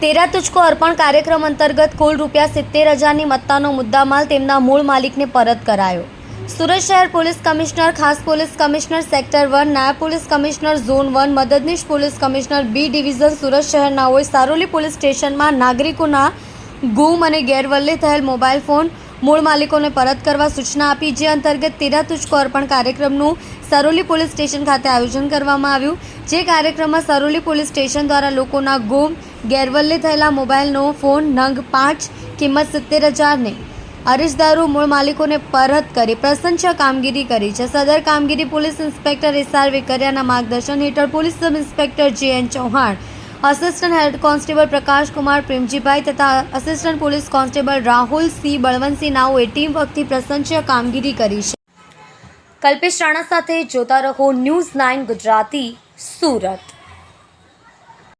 તેરા તુચકો અર્પણ કાર્યક્રમ અંતર્ગત કુલ રૂપિયા સિત્તેર હજારની મત્તાનો મુદ્દામાલ તેમના મૂળ માલિકને પરત કરાયો. સુરત શહેર પોલીસ કમિશનર, ખાસ પોલીસ કમિશનર સેક્ટર વન, નાયબ પોલીસ કમિશનર ઝોન વન, મદદનીશ police commissioner B division Surat શહેરના હોય સારોલી પોલીસ સ્ટેશનમાં નાગરિકોના ગુમ અને ગેરવલ્લે થયેલ મોબાઈલ ફોન મૂળ માલિકોને પરત કરવા સૂચના આપી, જે અંતર્ગત તેરા અર્પણ કાર્યક્રમનું સરોલી પોલીસ સ્ટેશન ખાતે આયોજન કરવામાં આવ્યું. જે કાર્યક્રમમાં સરોલી પોલીસ સ્ટેશન દ્વારા લોકોના ગુમ, ગેરવલ્લે થયેલા મોબાઈલનો ફોન, નંગ પાંચ, કિંમત સિત્તેર હજારને અરજદારો મૂળ માલિકોને પરત કરી પ્રશંસા કામગીરી કરી. છે સદર કામગીરી પોલીસ ઇન્સ્પેક્ટર એસઆર વેકરિયાના માર્ગદર્શન હેઠળ police sub inspector J N Chauhan assistant head constable Prakash Kumar Premjibhai તથા assistant police constable Rahul C Balwantsinh નાઓએ team વખતથી પ્રશંસ્ય કામગીરી કરી છે. કલ્પેશ રાણા સાથે જોતા રહો ન્યૂઝ નાઇન ગુજરાતી, સુરત.